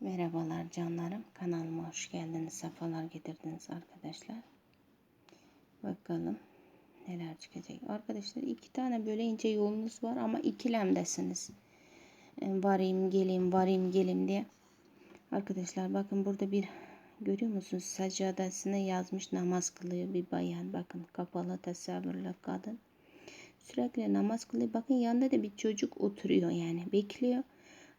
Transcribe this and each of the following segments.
Merhabalar canlarım. Kanalıma hoş geldiniz. Sefalar getirdiniz arkadaşlar. Bakalım neler çıkacak. Arkadaşlar iki tane böyle ince yolunuz var ama ikilemdesiniz. E, varayım geleyim varayım geleyim diye. Arkadaşlar bakın burada bir görüyor musunuz? Saccadesine yazmış namaz kılıyor bir bayan. Bakın kapalı tasavvurlu kadın. Sürekli namaz kılıyor. Bakın yanında da bir çocuk oturuyor yani bekliyor.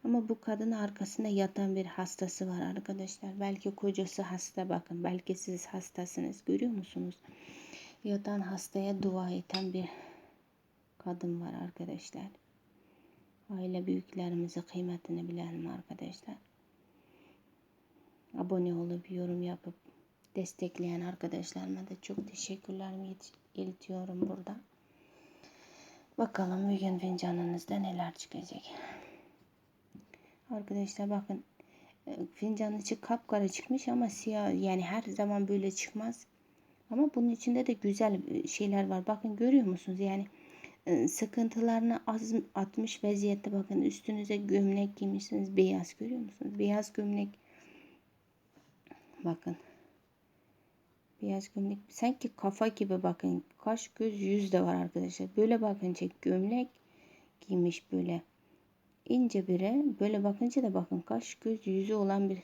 Ama bu kadın arkasında yatan bir hastası var arkadaşlar. Belki kocası hasta bakın. Belki siz hastasınız. Görüyor musunuz? Yatan hastaya dua eden bir kadın var arkadaşlar. Aile büyüklerimizi kıymetini bilelim arkadaşlar. Abone olup yorum yapıp destekleyen arkadaşlarıma da çok teşekkürlerimi iletiyorum burada. Bakalım bugün fincanınızda neler çıkacak. Arkadaşlar bakın e, fincanın içi kapkara çıkmış ama siyah yani her zaman böyle çıkmaz. Ama bunun içinde de güzel e, şeyler var. Bakın görüyor musunuz? Yani e, sıkıntılarını az atmış vaziyette bakın üstünüze gömlek giymişsiniz beyaz görüyor musunuz? Beyaz gömlek bakın beyaz gömlek sanki kafa gibi bakın kaş göz yüz de var arkadaşlar böyle bakınca gömlek giymiş böyle ince bire böyle bakınca da bakın kaş göz yüzü olan bir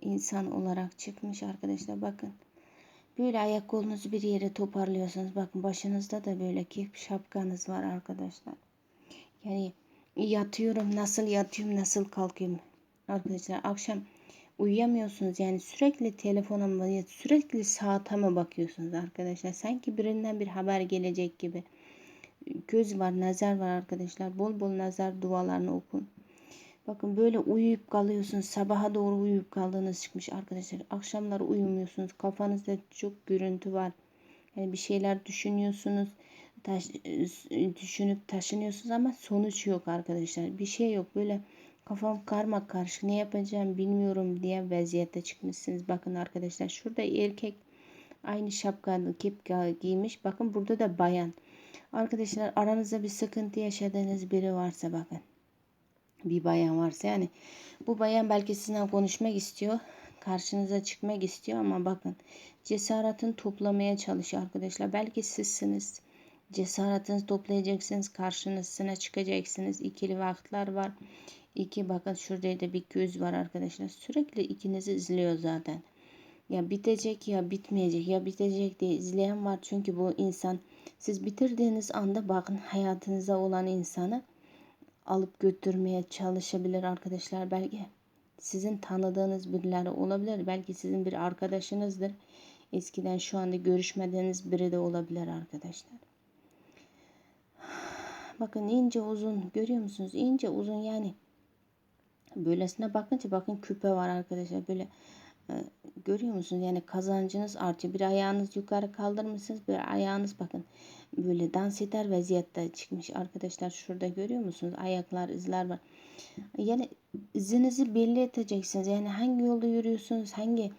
insan olarak çıkmış arkadaşlar bakın. Böyle ayak kolunuzu bir yere toparlıyorsunuz. Bakın başınızda da böyle kip şapkanız var arkadaşlar. Yani yatıyorum nasıl yatıyorum nasıl kalkıyorum. Arkadaşlar akşam uyuyamıyorsunuz. Yani sürekli telefona mı sürekli saate mi bakıyorsunuz arkadaşlar. Sanki birinden bir haber gelecek gibi göz var, nazar var arkadaşlar. Bol bol nazar dualarını okun. Bakın böyle uyuyup kalıyorsunuz. Sabaha doğru uyuyup kaldığınız çıkmış arkadaşlar. Akşamları uyumuyorsunuz. Kafanızda çok görüntü var. Yani bir şeyler düşünüyorsunuz. Taş, düşünüp taşınıyorsunuz ama sonuç yok arkadaşlar. Bir şey yok. Böyle kafam karma karışık ne yapacağım bilmiyorum diye vaziyette çıkmışsınız. Bakın arkadaşlar şurada erkek aynı şapkanı kepka giymiş. Bakın burada da bayan. Arkadaşlar aranızda bir sıkıntı yaşadığınız biri varsa bakın. Bir bayan varsa yani bu bayan belki sizinle konuşmak istiyor. Karşınıza çıkmak istiyor ama bakın cesaretini toplamaya çalışıyor arkadaşlar. Belki sizsiniz. Cesaretinizi toplayacaksınız. Karşınızına çıkacaksınız. İkili vakitler var. İki bakın şurada da bir göz var arkadaşlar. Sürekli ikinizi izliyor zaten. Ya bitecek ya bitmeyecek ya bitecek diye izleyen var. Çünkü bu insan siz bitirdiğiniz anda bakın hayatınıza olan insanı alıp götürmeye çalışabilir arkadaşlar. Belki sizin tanıdığınız birileri olabilir. Belki sizin bir arkadaşınızdır. Eskiden şu anda görüşmediğiniz biri de olabilir arkadaşlar. Bakın ince uzun görüyor musunuz? İnce uzun yani. Böylesine bakınca bakın küpe var arkadaşlar. Böyle görüyor musunuz? Yani kazancınız artıyor. Bir ayağınız yukarı kaldırmışsınız. Bir ayağınız bakın böyle dans eder vaziyette çıkmış arkadaşlar. Şurada görüyor musunuz? Ayaklar, izler var. Yani izinizi belli edeceksiniz. Yani hangi yolda yürüyorsunuz? Hangi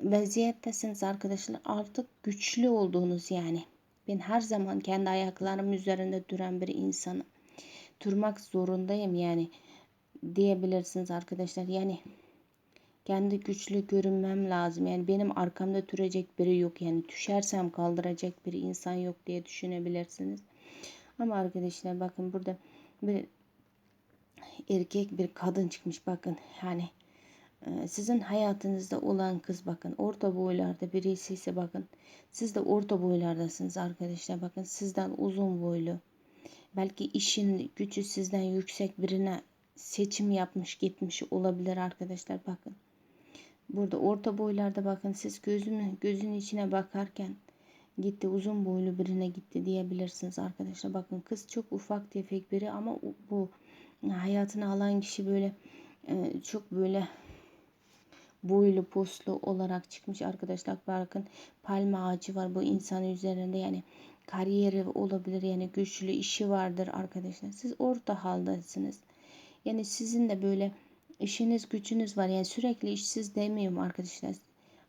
vaziyettesiniz arkadaşlar? Artık güçlü olduğunuz yani. Ben her zaman kendi ayaklarım üzerinde duran bir insanım. Durmak zorundayım yani diyebilirsiniz arkadaşlar. Yani kendi güçlü görünmem lazım. Yani benim arkamda dürecek biri yok. Yani düşersem kaldıracak bir insan yok diye düşünebilirsiniz. Ama arkadaşlar bakın burada bir erkek bir kadın çıkmış bakın. Yani e, sizin hayatınızda olan kız bakın orta boylarda birisi ise bakın siz de orta boylardasınız arkadaşlar bakın sizden uzun boylu belki işin gücü sizden yüksek birine seçim yapmış gitmiş olabilir arkadaşlar bakın Burada orta boylarda bakın siz gözünü gözün içine bakarken gitti uzun boylu birine gitti diyebilirsiniz arkadaşlar. Bakın kız çok ufak tefek biri ama bu hayatını alan kişi böyle e, çok böyle boylu poslu olarak çıkmış arkadaşlar. Bakın palma ağacı var bu insan üzerinde yani kariyeri olabilir yani güçlü işi vardır arkadaşlar. Siz orta haldasınız. Yani sizin de böyle işiniz gücünüz var. Yani sürekli işsiz demiyorum arkadaşlar.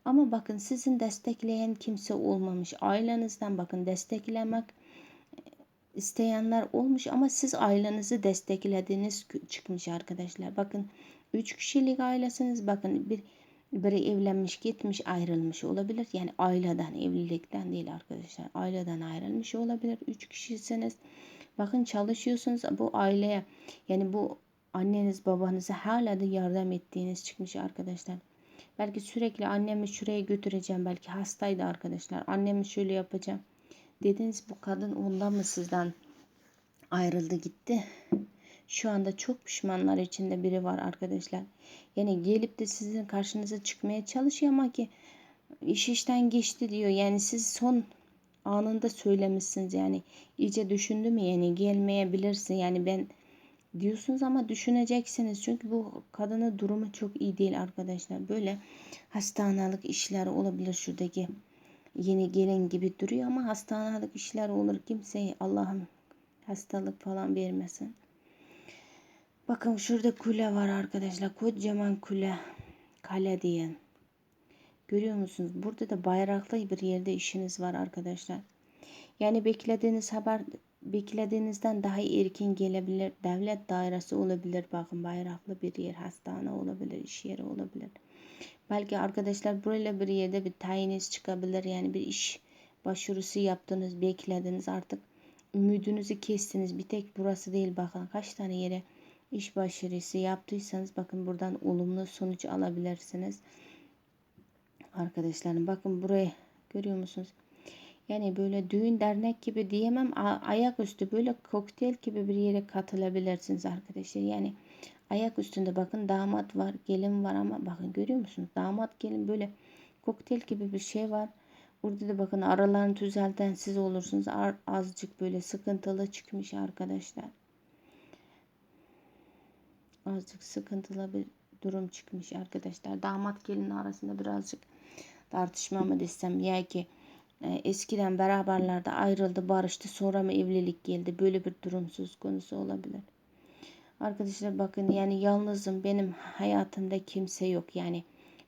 Ama bakın sizin destekleyen kimse olmamış. Ailenizden bakın desteklemek isteyenler olmuş ama siz ailenizi desteklediğiniz çıkmış arkadaşlar. Bakın Üç kişilik ailesiniz. Bakın bir biri evlenmiş gitmiş ayrılmış olabilir. Yani aileden evlilikten değil arkadaşlar. Aileden ayrılmış olabilir. Üç kişisiniz. Bakın çalışıyorsunuz bu aileye yani bu anneniz babanıza hala da yardım ettiğiniz çıkmış arkadaşlar. Belki sürekli annemi şuraya götüreceğim. Belki hastaydı arkadaşlar. Annemi şöyle yapacağım. Dediniz bu kadın ondan mı sizden ayrıldı gitti. Şu anda çok pişmanlar içinde biri var arkadaşlar. Yani gelip de sizin karşınıza çıkmaya çalışıyor ama ki iş işten geçti diyor. Yani siz son anında söylemişsiniz yani iyice düşündü mü yani gelmeyebilirsin yani ben diyorsunuz ama düşüneceksiniz çünkü bu kadının durumu çok iyi değil arkadaşlar böyle hastanelik işler olabilir şuradaki yeni gelin gibi duruyor ama hastanelik işler olur kimseye Allah'ım hastalık falan vermesin. Bakın şurada kule var arkadaşlar. Kocaman kule. Kale diyen. Görüyor musunuz? Burada da bayraklı bir yerde işiniz var arkadaşlar. Yani beklediğiniz haber beklediğinizden daha erken gelebilir. Devlet dairesi olabilir. Bakın bayraklı bir yer. Hastane olabilir. iş yeri olabilir. Belki arkadaşlar böyle bir yerde bir tayiniz çıkabilir. Yani bir iş başvurusu yaptınız. Beklediniz artık. Ümidinizi kestiniz. Bir tek burası değil. Bakın kaç tane yere iş başarısı yaptıysanız bakın buradan olumlu sonuç alabilirsiniz. Arkadaşlarım bakın burayı görüyor musunuz? Yani böyle düğün dernek gibi diyemem ayaküstü böyle kokteyl gibi bir yere katılabilirsiniz arkadaşlar. Yani ayak üstünde bakın damat var gelin var ama bakın görüyor musunuz? Damat gelin böyle kokteyl gibi bir şey var. Burada da bakın aralarını düzelten siz olursunuz. Azıcık böyle sıkıntılı çıkmış arkadaşlar azıcık sıkıntılı bir durum çıkmış arkadaşlar. Damat gelin arasında birazcık tartışma mı desem ya ki e, eskiden beraberlerde ayrıldı barıştı sonra mı evlilik geldi böyle bir durum söz konusu olabilir. Arkadaşlar bakın yani yalnızım benim hayatımda kimse yok yani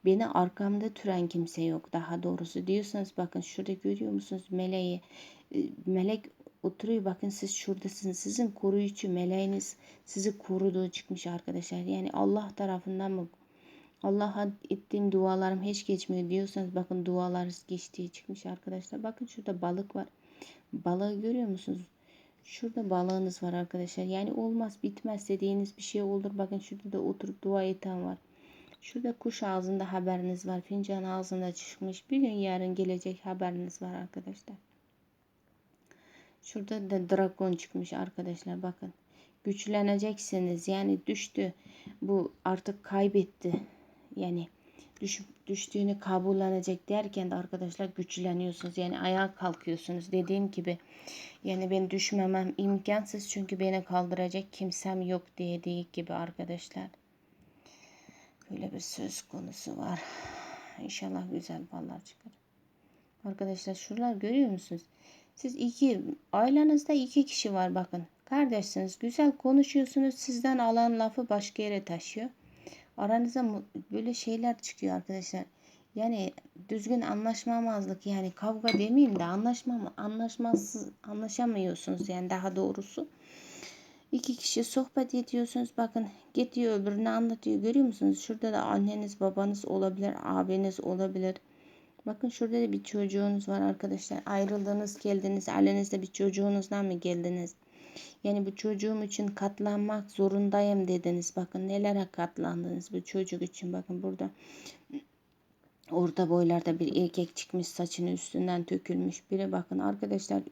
beni arkamda türen kimse yok daha doğrusu diyorsanız bakın şurada görüyor musunuz meleği e, melek oturuyor bakın siz şuradasınız. Sizin koruyucu meleğiniz sizi koruduğu çıkmış arkadaşlar. Yani Allah tarafından mı Allah'a ettiğim dualarım hiç geçmiyor diyorsanız bakın dualarınız geçtiği çıkmış arkadaşlar. Bakın şurada balık var. Balığı görüyor musunuz? Şurada balığınız var arkadaşlar. Yani olmaz bitmez dediğiniz bir şey olur. Bakın şurada da oturup dua eten var. Şurada kuş ağzında haberiniz var. Fincan ağzında çıkmış. Bir gün yarın gelecek haberiniz var arkadaşlar. Şurada da dragon çıkmış arkadaşlar bakın. Güçleneceksiniz yani düştü. Bu artık kaybetti. Yani düş, düştüğünü kabullenecek derken de arkadaşlar güçleniyorsunuz. Yani ayağa kalkıyorsunuz. Dediğim gibi yani ben düşmemem imkansız çünkü beni kaldıracak kimsem yok dediği gibi arkadaşlar. Böyle bir söz konusu var. İnşallah güzel ballar çıkar. Arkadaşlar şuralar görüyor musunuz? Siz iki, ailenizde iki kişi var bakın. Kardeşsiniz, güzel konuşuyorsunuz. Sizden alan lafı başka yere taşıyor. Aranıza böyle şeyler çıkıyor arkadaşlar. Yani düzgün anlaşmamazlık yani kavga demeyeyim de anlaşma anlaşmazsız anlaşamıyorsunuz yani daha doğrusu. İki kişi sohbet ediyorsunuz. Bakın gidiyor öbürüne anlatıyor. Görüyor musunuz? Şurada da anneniz, babanız olabilir, abiniz olabilir. Bakın şurada da bir çocuğunuz var arkadaşlar. Ayrıldınız geldiniz. Ailenizde bir çocuğunuzdan mı geldiniz? Yani bu çocuğum için katlanmak zorundayım dediniz. Bakın nelere katlandınız bu çocuk için. Bakın burada orta boylarda bir erkek çıkmış saçını üstünden tökülmüş biri. Bakın arkadaşlar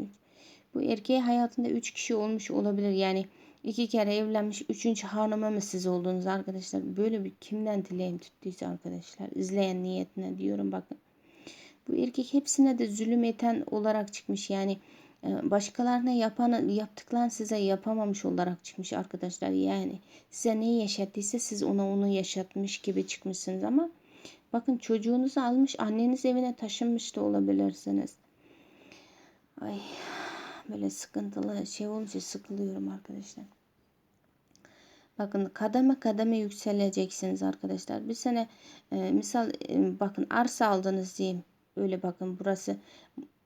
bu erkeği hayatında üç kişi olmuş olabilir. Yani iki kere evlenmiş. Üçüncü hanıma mı siz oldunuz arkadaşlar? Böyle bir kimden dileğim tuttuysa arkadaşlar. izleyen niyetine diyorum bakın. Bu erkek hepsine de zulüm eten olarak çıkmış. Yani başkalarına yapan yaptıklarını size yapamamış olarak çıkmış arkadaşlar. Yani size neyi yaşattıysa siz ona onu yaşatmış gibi çıkmışsınız ama bakın çocuğunuzu almış anneniz evine taşınmış da olabilirsiniz. Ay böyle sıkıntılı şey olunca sıkılıyorum arkadaşlar. Bakın kademe kademe yükseleceksiniz arkadaşlar. Bir sene e, misal e, bakın arsa aldınız diyeyim. Öyle bakın burası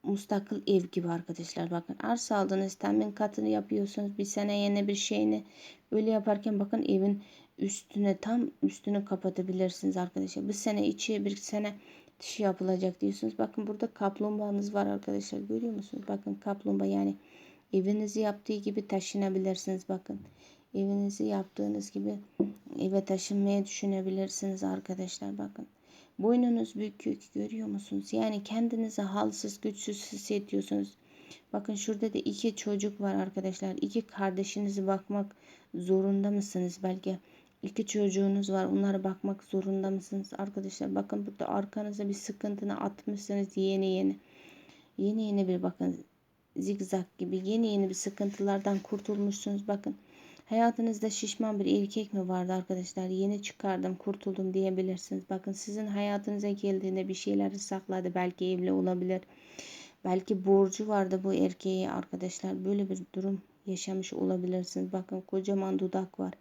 mustakil ev gibi arkadaşlar. Bakın arsa aldınız temin katını yapıyorsunuz. Bir sene yeni bir şeyini öyle yaparken bakın evin üstüne tam üstünü kapatabilirsiniz arkadaşlar. Bir sene içi bir sene dışı yapılacak diyorsunuz. Bakın burada kaplumbağanız var arkadaşlar. Görüyor musunuz? Bakın kaplumbağa yani evinizi yaptığı gibi taşınabilirsiniz. Bakın evinizi yaptığınız gibi eve taşınmaya düşünebilirsiniz arkadaşlar. Bakın boynunuz bükük görüyor musunuz? Yani kendinizi halsız güçsüz hissediyorsunuz. Bakın şurada da iki çocuk var arkadaşlar. İki kardeşinizi bakmak zorunda mısınız? Belki iki çocuğunuz var. Onlara bakmak zorunda mısınız arkadaşlar? Bakın burada arkanıza bir sıkıntını atmışsınız yeni yeni. Yeni yeni bir bakın zigzag gibi yeni yeni bir sıkıntılardan kurtulmuşsunuz. Bakın hayatınızda şişman bir erkek mi vardı arkadaşlar? Yeni çıkardım, kurtuldum diyebilirsiniz. Bakın sizin hayatınıza geldiğinde bir şeyleri sakladı. Belki evli olabilir. Belki borcu vardı bu erkeğe arkadaşlar. Böyle bir durum yaşamış olabilirsiniz. Bakın kocaman dudak var.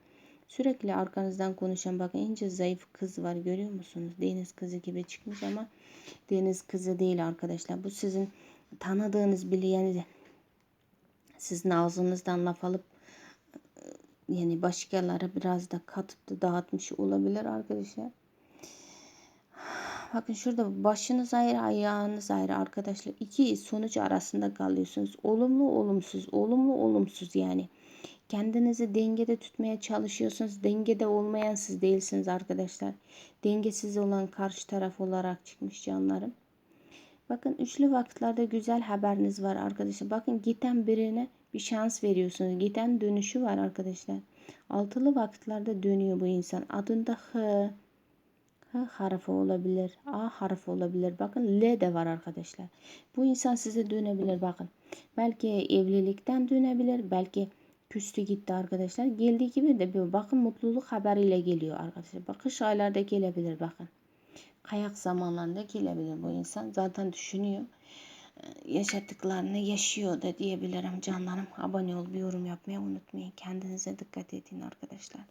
Sürekli arkanızdan konuşan bakın ince zayıf kız var görüyor musunuz? Deniz kızı gibi çıkmış ama deniz kızı değil arkadaşlar. Bu sizin tanıdığınız yani sizin ağzınızdan laf alıp yani başkaları biraz da katıp da dağıtmış olabilir arkadaşlar. Bakın şurada başınız ayrı, ayağınız ayrı arkadaşlar. İki sonuç arasında kalıyorsunuz. Olumlu, olumsuz, olumlu, olumsuz yani. Kendinizi dengede tutmaya çalışıyorsunuz. Dengede olmayan siz değilsiniz arkadaşlar. Dengesiz olan karşı taraf olarak çıkmış canlarım. Bakın üçlü vakitlerde güzel haberiniz var arkadaşlar. Bakın giden birine bir şans veriyorsunuz. Giden dönüşü var arkadaşlar. Altılı vakitlerde dönüyor bu insan. Adında H, H harfi olabilir. A harfi olabilir. Bakın L de var arkadaşlar. Bu insan size dönebilir bakın. Belki evlilikten dönebilir. Belki küstü gitti arkadaşlar. Geldiği gibi de bir bakın mutluluk haberiyle geliyor arkadaşlar. Bakın kış aylarda gelebilir bakın. Kayak zamanlarında gelebilir bu insan. Zaten düşünüyor. Yaşattıklarını yaşıyor da diyebilirim canlarım. Abone ol, bir yorum yapmayı unutmayın. Kendinize dikkat edin arkadaşlar.